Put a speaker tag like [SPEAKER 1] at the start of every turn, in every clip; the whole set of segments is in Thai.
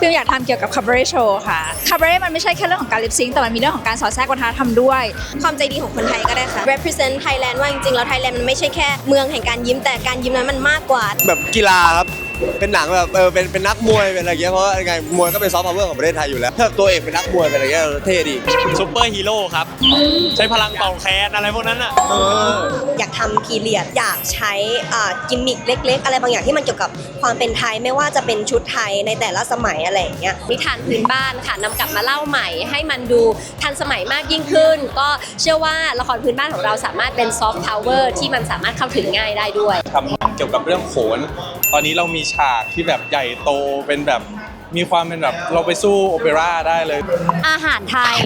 [SPEAKER 1] ฟิลอยากทำเกี่ยวกับ cabaret show ค่ะ cabaret มันไม่ใช่แค่เรื่องของการ lip sync แต่มันมีเรื่องของการสอดแทรกวัฒนธรรมด้วย
[SPEAKER 2] ความใจดีของคนไทยก็ได้ค่ะ represent Thailand ว่าจริงๆแล้วไทยแลนด์มันไม่ใช่แค่เมืองแห่งการยิ้มแต่การยิ้มนั้นมันมากกว่า
[SPEAKER 3] แบบกีฬาครับเป็นหนังแบบเออเป็นเป็นนักมวยเป็นอะไรเงี้ยเพราะว่ายังไงมวยก็เป็นซอฟต์พาวเวอร์ของประเทศไทยอยู่แล้วถ้าตัวเอกเป็นนักมวยเป็นอะไรเงี้ยเท่ดี
[SPEAKER 4] ซูเปอร์ฮีโร่ครับ ใช้พลังเป่าแคนอะไรพวกนั้นอะ
[SPEAKER 2] อยาก ทำพีเรียดอยากใช้อ่ากิมมิคเล็ก ๆ อะไรบางอย่างที่มันเกี่ยวกับความเป็นไทยไม่ว่าจะเป็นชุดไทยในแต่ละสมัยอะไรอย่างเงี้ย
[SPEAKER 5] นิทานพื้นบ้านค่ะนำกลับมาเล่าใหม่ให้มันดูทันสมัยมากยิ่งขึ้น ก็เชื่อว่าละครพื้นบ้านของเราสามารถเป็นซอฟต์พาวเวอร์ที่มันสามารถเข้าถึงง่ายได้ด้วย
[SPEAKER 4] ทำเกี่ยวกับเรื่องโขน ตอนนี้เรามีฉากที่แบบใหญ่โตเป็นแบบมีความเป็นแบบเราไปสู้โอเปร่าได้เลย
[SPEAKER 6] อาหารไทย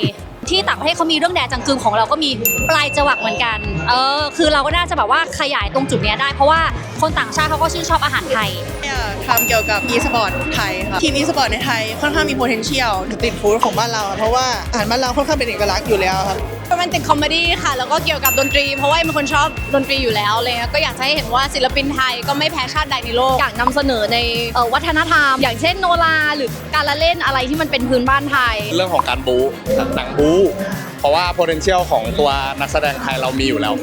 [SPEAKER 6] ที่ต่างประเทศเขามีเรื่องแดจังกึมของเราก็มีปลายจวักเหมือนกัน เออ คือเราก็น่าจะแบบว่าขยายตรงจุดเนี้ยได้ เพราะว่าคนต่างชาติเขาก็ชื่นชอบอาหารไทย
[SPEAKER 7] อยากทำเกี่ยวกับ e-sport ไทยค่ะทีม e-sport ในไทยค่อนข้างมี potential ติดฟู้ดของบ้านเรา เพราะว่าอาหารบ้านเราค่อนข้างเป็นเอกลักษณ์อยู่แล้วครับ
[SPEAKER 1] โรแมนติกคอมเมดี้ค่ะ แล้วก็เกี่ยวกับดนตรี เพราะว่าเป็นคนชอบดนตรีอยู่แล้วอะไรเลยก็อยากจะให้เห็นว่าศิลปินไทยก็ไม่แพ้ชาติใดในโลก อยากนำเสนอในเอ่อวัฒนธรรม อย่างเช่นโนราหรือการละเล่นอะไรที่มันเป็นพื้นบ้านไทย
[SPEAKER 8] เรื่องของการบู๊หนังบู๊เพราะว่า potential ของตัวนักแสดงไทยเรามีอยู่แล้ว